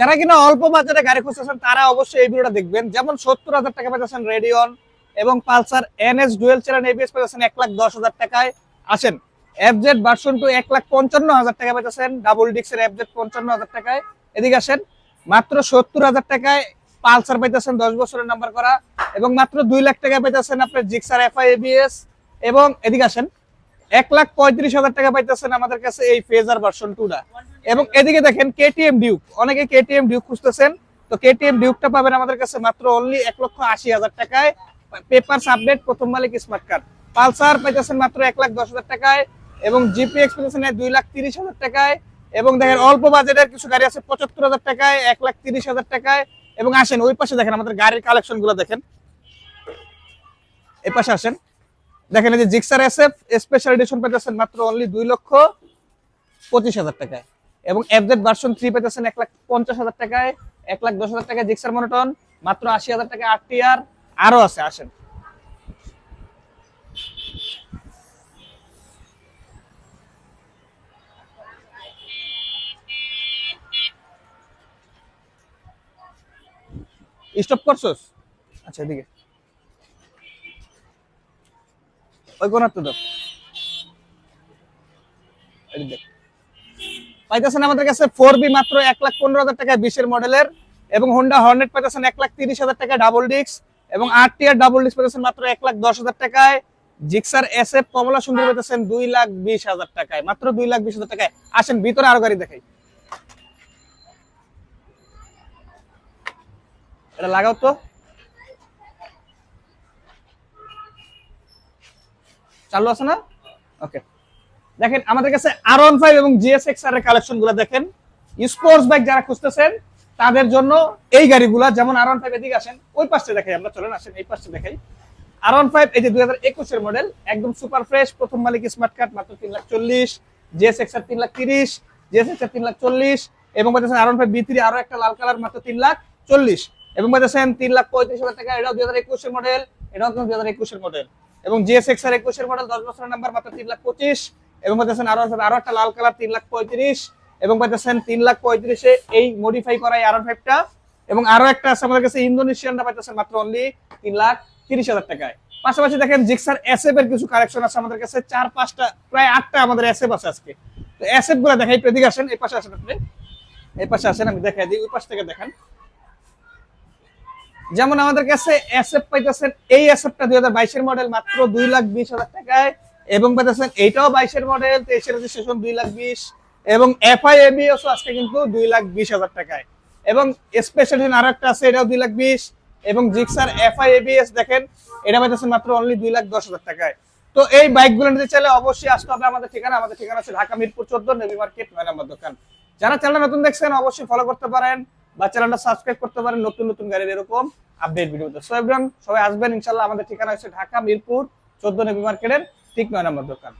যারা কিনা অল্প বাজারে গাড়ি খুঁজতেছেন, তারা অবশ্যই এই ভিডিওটা দেখবেন। যেমন সত্তর হাজার টাকা পেয়েছেন রেডিয়ন এবং Pulsar NS dual channel ABS পেয়েছেন এক লাখ দশ হাজার টাকায়। আসেন এফজেড ভার্সন টু এক লাখ পঞ্চান্ন হাজার টাকা পেয়েছেন ডাবল ডিক্সের এফজেড পঞ্চান্ন হাজার টাকায়। এদিকে আসেন, মাত্র সত্তর হাজার টাকায় পালসার পাইতেছেন দশ বছরের নাম্বার করা এবং মাত্র দুই লাখ টাকা পাইতেছেন আপনার জিক্সার এফআই এবিএস এবং এদিকে আসেন এক লাখ পঁয়ত্রিশ হাজার টাকা পাইতেছেন আমাদের কাছে এই ফেজার ভার্সন টুটা এবং এদিকে দেখেন কেটিএম ডিউক অনেকে কেটিএম ডিউক খুঁজতেছেন। তো কেটিএম ডিউকটা পাবেন আমাদের কাছে মাত্র অনলি এক লক্ষ আশি হাজার টাকায়। পেপার আপডেট প্রথম মালিক স্মার্ট কার্ড পালসার পাইতেছেন মাত্র এক লাখ দশ হাজার টাকায়। এবং জিপিএক্স পাইতেছেন দুই লাখ তিরিশ হাজার টাকায়। এবং দেখেন অল্প বাজেটের কিছু গাড়ি আছে পঁচাত্তর হাজার টাকায়, এক লাখ তিরিশ হাজার টাকায়। এবং আসেন ওই পাশে দেখেন আমাদের গাড়ির কালেকশনগুলো দেখেন। এই পাশে আসেন। দেখেন এই যে জিক্সার এসএফ স্পেশাল এডিশন পেতেছেন মাত্র অনলি দুই লক্ষ পঁচিশ হাজার টাকায়। এবং এফজেড ভার্সন থ্রি পেতেছেন এক লাখ পঞ্চাশ হাজার টাকায়, এক লাখ দশ হাজার টাকায় জিক্সার মনোটন মাত্র আশি হাজার টাকা আট টিয়ার আরও আছে, আসেন। স্টপ করছস? আচ্ছা এদিকে। ওই কোনার তো দাও এদিকে দেখ। পাইতেছেন আমাদের কাছে ফোর বি মাত্র এক লাখ পনেরো হাজার টাকা বিশের মডেলের এবং হোন্ডা হর্নেট পাইতেছেন এক লাখ তিরিশ হাজার টাকা ডাবল ডিস্ক এবং আট টিয়ার ডাবল ডিস্ক পাইতেছেন মাত্র এক লাখ দশ হাজার টাকায়। জিক্সার এস এফ কমলা সুন্দর পাইতেছেন দুই লাখ বিশ হাজার টাকায়। মাত্র দুই লাখ বিশ হাজার টাকায়। আসেন, ভিতরে আরও গাড়ি দেখাই। এটা লাগাও তো। চালু আছে না? ওকে দেখেন, আমাদের কাছে আর ওয়ান ফাইভ এবং জিএসএক্স আর এর কালেকশনগুলো দেখেন। স্পোর্টস বাইক যারা খুঁজতেছেন, তাদের জন্য এই গাড়িগুলা, যেমন আর ওয়ান ফাইভ এদিকে আসেন, ওই পাশে দেখাই আমরা, চলেন আসেন এই পাশে দেখাই। আর ওয়ান ফাইভ এই যে দুই হাজার একুশের মডেল একদম সুপার ফ্রেশ প্রথম মালিক স্মার্ট কার্ড মাত্র তিন লাখ চল্লিশ জিএসএক্স আর তিন লাখ তিরিশ জিএসএক্স আর তিন লাখ চল্লিশ, এবং বলতেছেন আর ওয়ান ফাইভ বি থ্রি আরও একটা লাল কালার মাত্র তিন লাখ চল্লিশ। এবং বলতেছেন তিন লাখ পঁয়ত্রিশ হাজার টাকা, এটাও দুই হাজার একুশের মডেল এটাও দুই হাজার একুশের মডেল এবং জিএসএক্স আর একুশের মডেল দশ বছরের নাম্বার মাত্র তিন লাখ পঁচিশ এবং পাইতেছেন আরও আরও একটা লাল কালার তিন লাখ পঁয়ত্রিশ এবং পাইতেছেন তিন লাখ পঁয়ত্রিশে এই মডিফাই করা আর ফাইভটা এবং আরও একটা আছে আমাদের কাছে ইন্দোনেশিয়ানটা পাইতেছেন মাত্র অনলি তিন লাখ তিরিশ হাজার টাকায়। পাশাপাশি দেখেন জিক্সার এসএফ এর কিছু কালেকশন আছে আমাদের কাছে, চার পাঁচটা, প্রায় আটটা আমাদের এসএফ আছে আজকে। তো এসএফগুলো দেখেন একটু এদিকে আসেন, এই পাশে আসেন আপনি। এই পাশে আসেন, আমি দেখাই দিই, ওই পাশ থেকে দেখেন। যেমন আমাদের কাছে এসএফ পাইতেছেন, এই এসএফটা দুই হাজার বাইশের মডেল মাত্র দুই লাখ বিশ হাজার টাকায়, এবং পাইতেছেন এইটাও বাইশের মডেল তেইশের রেজিস্ট্রেশন দুই লাখ বিশ, এবং এফআই এবিএস আজকে কিন্তু দুই লাখ বিশ হাজার টাকায়। এবং স্পেশাল আরও একটা আছে, এটাও দুই লাখ বিশ, এবং জিক্সার এফআই এবিএস দেখেন, এটা পাইতেছেন মাত্র অনলি দুই লাখ দশ হাজার টাকায়। তো এই বাইকগুলো নিতে চাইলে অবশ্যই আসতে হবে আমাদের ঠিকানা আমাদের ঠিকানা আছে ঢাকা মিরপুর চোদ্দ, নেভি মার্কেট, নয় দোকান। যারা চ্যানেল নতুন দেখছেন, অবশ্যই ফলো করতে পারেন। বা চ্যানেলটা সাবস্ক্রাইব করতে পারেন, নতুন নতুন গাড়ির এরকম আপডেট ভিডিওতে সো সবাই আসবেন, ইনশাল্লাহ আমাদের ঠিকানা হচ্ছে ঢাকা, মিরপুর, চোদ্দ নবী মার্কেটের ঠিক নয় নম্বর দোকান।